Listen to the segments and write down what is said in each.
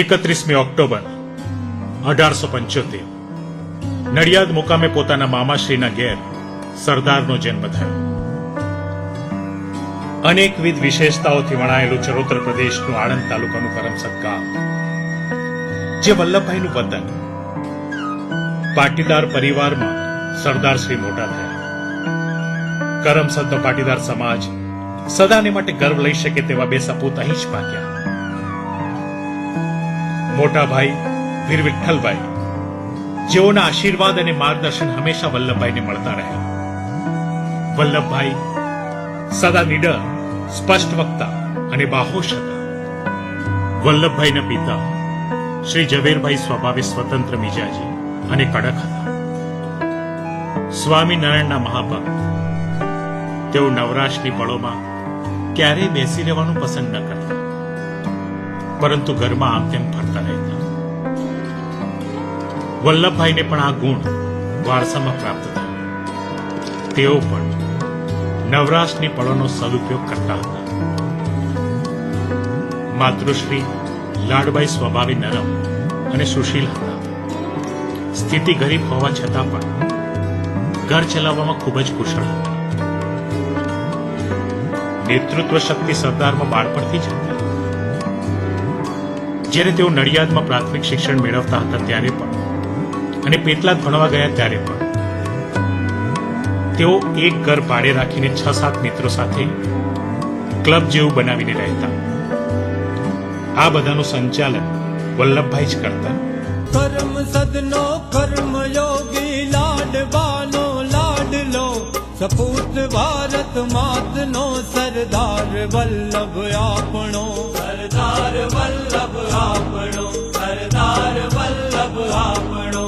એકત્રીસમી October, અઢારસો પંચોતેર. નડિયાદ મુકામે પોતાના મામાશ્રીના ઘેર સરદારનો જન્મ થયો. અનેકવિધ વિશેષતાઓથી વણાયેલું ચરોતર પ્રદેશનું આણંદ તાલુકાનું કરમસદ ગામ જે વલ્લભભાઈનું વતન પાટીદાર પરિવારમાં સરદારશ્રી મોટા થયા. કરમસદનો પાટીદાર સમાજ સદાને માટે ગર્વ લઈ શકે તેવા બે સપૂત અહીં જ પાક્યા. મોટા ભાઈ વીર વિઠ્ઠલભાઈ જેઓના આશીર્વાદ અને માર્ગદર્શન હંમેશા વલ્લભભાઈને મળતા રહ્યા વલ્લભભાઈ સદા નિડર, સ્પષ્ટ વક્તા અને બાહોશ હતા. વલ્લભભાઈના પિતા શ્રી ઝવેરભાઈ સ્વભાવે સ્વતંત્ર મિજાજી અને કડક હતા. સ્વામિનારાયણના મહાભક્ત તેઓ નવરાશની પળોમાં ક્યારેય બેસી રહેવાનું પસંદ ન કરતા. પરંતુ ઘરમાં આમ તેમ ફરતા રહેતા વલ્લભભાઈને પણ આ ગુણ વારસામાં પ્રાપ્ત થયો. તેઓ પણ નવરાશની પળોનો સદુપયોગ કરતા હતા. માતૃશ્રી લાડબાઈ સ્વભાવે નરમ અને સુશીલ હતા. સ્થિતિ ગરીબ હોવા છતાં પણ ઘર ચલાવવામાં ખૂબ જ કુશળ હતા. નેતૃત્વ શક્તિ સરદારમાં બાળપણથી જ હતી. જ્યારે તેઓ નડિયાદમાં પ્રાથમિક શિક્ષણ મેળવતા હતા ત્યારે પણ. અને પેટલાદ ભણવા ગયા ત્યારે પણ. તેઓ એક ઘર ભાડે રાખીને છ સાત મિત્રો સાથે ક્લબ જેવું બનાવીને રહેતા. આ બધાનું સંચાલન વલ્લભભાઈ જ કરતા. કર્મ સદનો કર્મ યોગી લાડવાનો સપૂત ભારત માતનો સરદાર વલ્લભ આપણો સરદાર વલ્લભ આપણો સરદાર વલ્લભ આપણો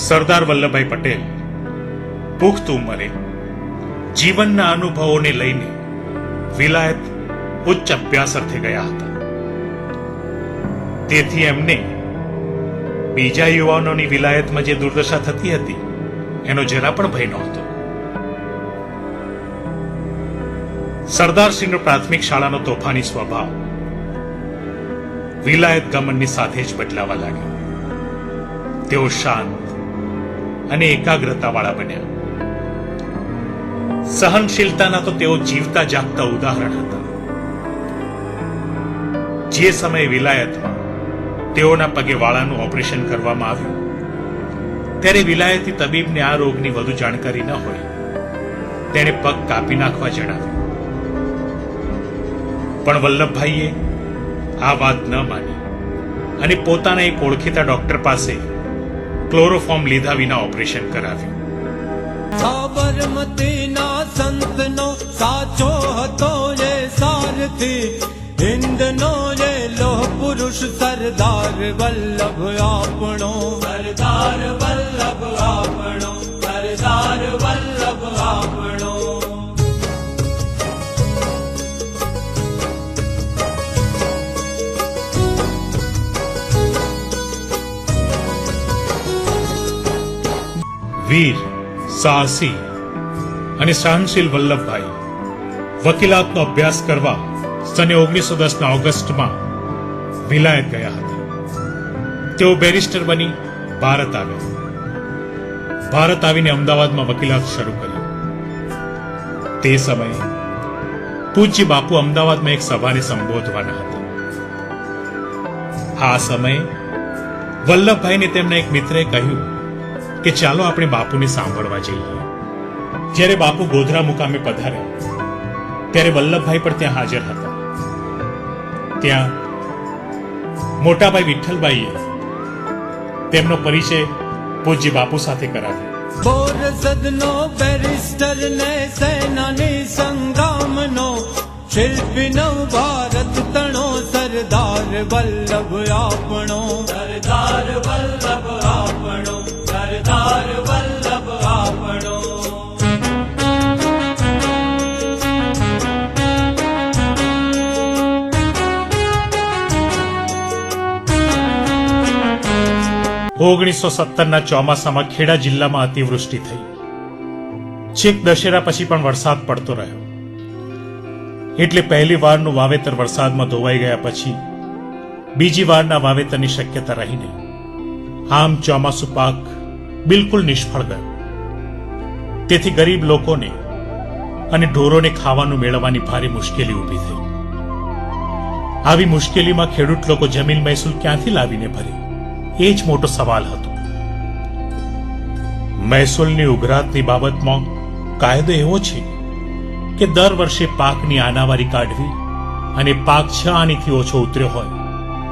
સરદાર વલ્લભભાઈ પટેલ પુખ્ત ઉંમરે જીવનના અનુભવોને લઈને વિલાયત ઉચ્ચ અભ્યાસ અર્થે ગયા હતા. તેથી એમને બીજા યુવાનોની વિલાયતમાં જે દુર્દશા થતી હતી, એનો જરા પણ ભય નહોતો. સરદારસિંહનો પ્રાથમિક શાળાનો તોફાની સ્વભાવ વિલાયત ગમનની સાથે જ બદલાવા લાગ્યો. તેઓ શાંત અને એકાગ્રતાવાળા બન્યા. સહનશીલતાના તો તેઓ જીવતા જાગતા ઉદાહરણ હતા. જે સમયે વિલાયતમાં તેઓના પગે વાળાનું ઓપરેશન કરવામાં આવ્યું. ત્યારે વિલાયતી તબીબને આ રોગની વધુ જાણકારી ન હોય. તેણે પગ કાપી નાખવા જણાવ્યું. પણ વલ્લભભાઈએ આ વાત ન માની અને પોતાના એક ઓળખીતા ડોક્ટર પાસે ક્લોરોફોર્મ લીધા વિના ઓપરેશન કરાવ્યું. સાબરમતીના સંતનો સાચો હતો એ સારથી. હિન્દનો લોહ પુરુષ સરદાર વલ્લભ આપણો સરદાર વલ્લભ આપણો સરદાર વલ્લભ આપણો વીર સાહસી અને સહનશીલ વલ્લભભાઈ વકીલાતનો અભ્યાસ કરવા સને ઓગણીસો દસના ઓગસ્ટમાં વિલાયત ગયા હતા. તેઓ બેરિસ્ટર બની ભારત આવ્યા. ભારત આવીને અમદાવાદમાં વકીલાત શરૂ કરી. તે સમયે પૂજ્ય બાપુ અમદાવાદમાં એક સભાને સંબોધવાના હતા. આ સમયે વલ્લભભાઈને તેમના એક મિત્રે કહ્યું કે ચાલો આપણે બાપુને સાંભળવા જઈએ. જ્યારે બાપુ ગોધરા મુકામે પધાર્યા, ત્યારે વલ્લભભાઈ પણ ત્યાં હાજર હતા. ત્યાં મોટાભાઈ વિઠ્ઠલભાઈએ તેમનો પરિચય પૂજ્ય બાપુ સાથે કરાવ્યો. બોરસદનો બેરિસ્ટર ને સેનાની સંગ્રામનો શિલ્પી નવ ભારત તણો સરદાર વલ્લભ આપણો. સરદાર વલ્લભ ઓગણીસો સત્તરના ચોમાસામાં ખેડા જિલ્લામાં અતિવૃષ્ટિ થઈ. છેક દશેરા પછી પણ વરસાદ પડતો રહ્યો. એટલે પહેલી વારનું વાવેતર વરસાદમાં ધોવાઈ ગયા પછી બીજી વારના વાવેતરની શક્યતા રહી નહીં. આમ ચોમાસુ પાક બિલકુલ નિષ્ફળ ગયો. તેથી ગરીબ લોકોને અને ઢોરોને ખાવાનું મેળવવાની ભારે મુશ્કેલી ઊભી થઈ. આવી મુશ્કેલીમાં ખેડૂત લોકો જમીન મહેસૂલ ક્યાંથી લાવીને ભરે? એ જ મોટો સવાલ હતો. મહેસૂલની ઉઘરાતની બાબતમાં કાયદો એવો છે કે દર વર્ષે પાકની આનાવારી કાઢવી અને પાક છ આનીથી ઓછો ઉતર્યો હોય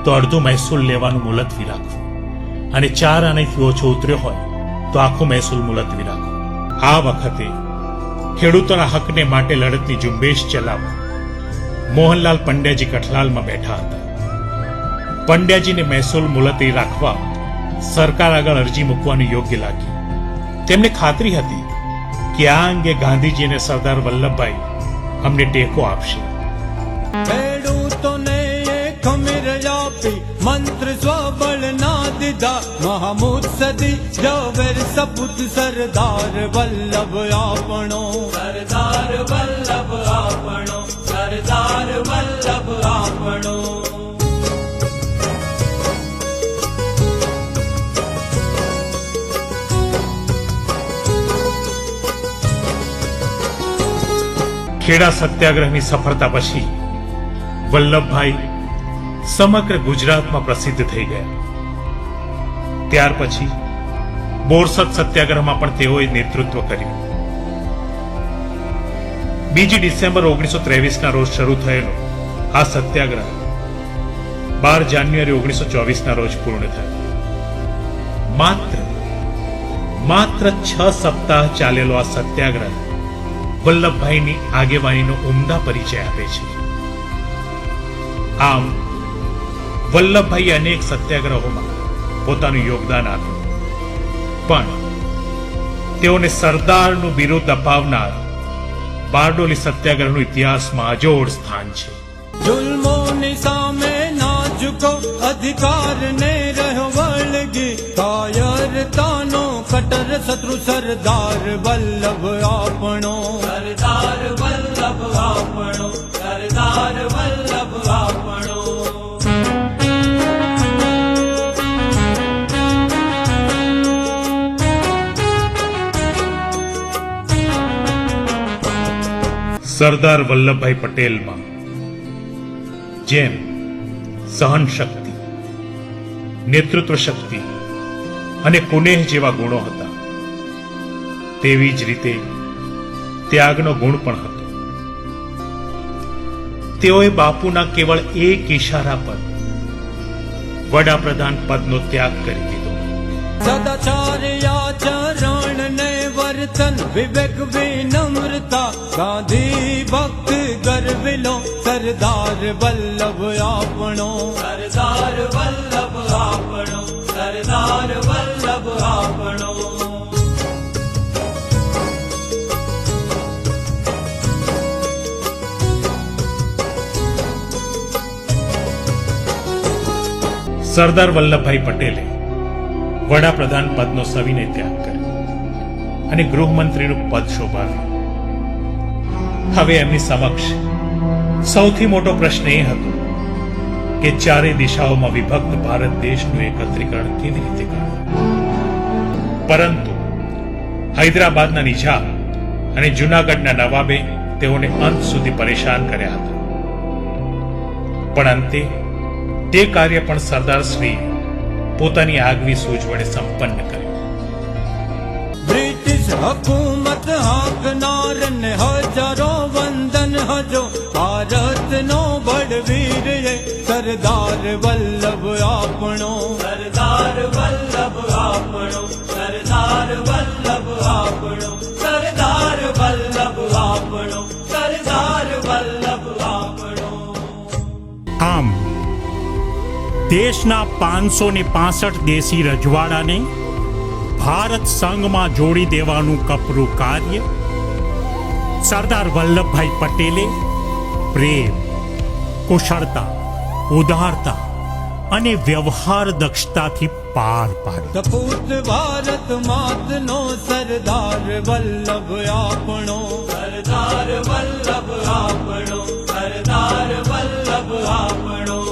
તો અડધું મહેસૂલ લેવાનું મુલતવી રાખવું અને ચાર આનીથી ઓછો ઉતર્યો હોય તો આખું મહેસૂલ મુલતવી રાખવું. આ વખતે ખેડૂતોના હકને માટે લડતની ઝુંબેશ ચલાવવા મોહનલાલ પંડ્યાજી કઠલાલમાં બેઠા હતા. પંડ્યાજીને મહેસૂલ મુલતવી રાખવા સરકાર આગળ અરજી મૂકવાનું યોગ્ય લાગી. તેમને ખાતરી હતી કે આ અંગે ગાંધીજી અને સરદાર વલ્લભભાઈ અમને ટેકો આપશે. ખેડૂતોને ખમીર આપી મંત્ર સ્વબળ ના દીધા. મહામૂદ સદી જવેર સપુત સરદાર વલ્લભ આપણો. સરદાર વલ્લભ આપણો. ખેડા સત્યાગ્રહની સફળતા પછી વલ્લભભાઈ સમગ્ર ગુજરાતમાં પ્રસિદ્ધ થઈ ગયા. ત્યાર પછી બોરસદ સત્યાગ્રહમાં પણ તેઓએ નેતૃત્વ કર્યું. બીજી ડિસેમ્બર ઓગણીસો ત્રેવીસના રોજ શરૂ થયેલો આ સત્યાગ્રહ બાર જાન્યુઆરી ઓગણીસો ચોવીસના રોજ પૂર્ણ થયો. માત્ર માત્ર છ સપ્તાહ ચાલેલો આ સત્યાગ્રહ વલ્લભભાઈની આગેવાનીનો ઉમદા પરિચય આપે છે. આમ, વલ્લભભાઈએ અનેક સત્યાગ્રહોમાં પોતાનું યોગદાન આપ્યું. પણ તેઓને સરદારનું બિરુદ અપાવનાર બારડોલી સત્યાગ્રહનું ઇતિહાસમાં અજોડ સ્થાન છે. જુલ્મોની સામે ના ઝુકો અધિકારને રહ્યો વળગી કાયરતાનો કટર શત્રુ સરદાર વલ્લભ આપણો. સરદાર વલ્લભ આપણો સરદાર વલ્લભ આપણો. સરદાર વલ્લભભાઈ પટેલમાં જેમ સહન શક્તિ નેતૃત્વ શક્તિ અને કુનેહ જેવા ગુણો હતા. તેવી જ રીતે ત્યાગનો ગુણ પણ હતો. તેઓએ બાપુના કેવળ એક ઈશારા પર વડાપ્રધાન પદનો ત્યાગ કરી દીધો. સદાચાર આચરણ ને વર્તન, વિવેક વિનમ્રતા, ગાંધી ભક્ત ગરવિલો સરદાર વલ્લભ આપણો. સરદાર વલ્લભભાઈ પટેલે વડાપ્રધાન પદનો સવિનય ત્યાગ કર્યો અને ગૃહમંત્રીનું પદ શોભાવ્યું. હવે એમની સમક્ષ સૌથી મોટો પ્રશ્ન એ હતો કે ચારે દિશાઓમાં વિભક્ત ભારત દેશનું એકત્રીકરણ કેવી રીતે કરવું? પરંતુ હૈદરાબાદના નિઝામ અને જુનાગઢના નવાબે તેઓને અંત સુધી પરેશાન કર્યા હતા. પણ અંતે તે કાર્ય પણ સરદાર શ્રી પોતાની આગવી સૂઝ વડે સંપન્ન કર્યું. બ્રિટિશ હકુમત હાકનાર ને હજારો વંદન હજો. ભારત નો બળવીર સરદાર વલ્લભ આપણો. સરદાર વલ્લભ આપણો સરદાર વલ્લભ આપણો. દેશના પાંચસો ને પાસઠ દેશી રજવાડાને ભારત સંઘમાં જોડી દેવાનું કપરું કાર્ય. સરદાર વલ્લભભાઈ પટેલે પ્રેમ કુશળતા ઉદારતા અને વ્યવહાર દક્ષતાથી પાર પાડી. કપૂત ભારત માતનો સરદાર વલ્લભ આપણો. સરદાર વલ્લભ આપણો સરદાર વલ્લભ આપણો.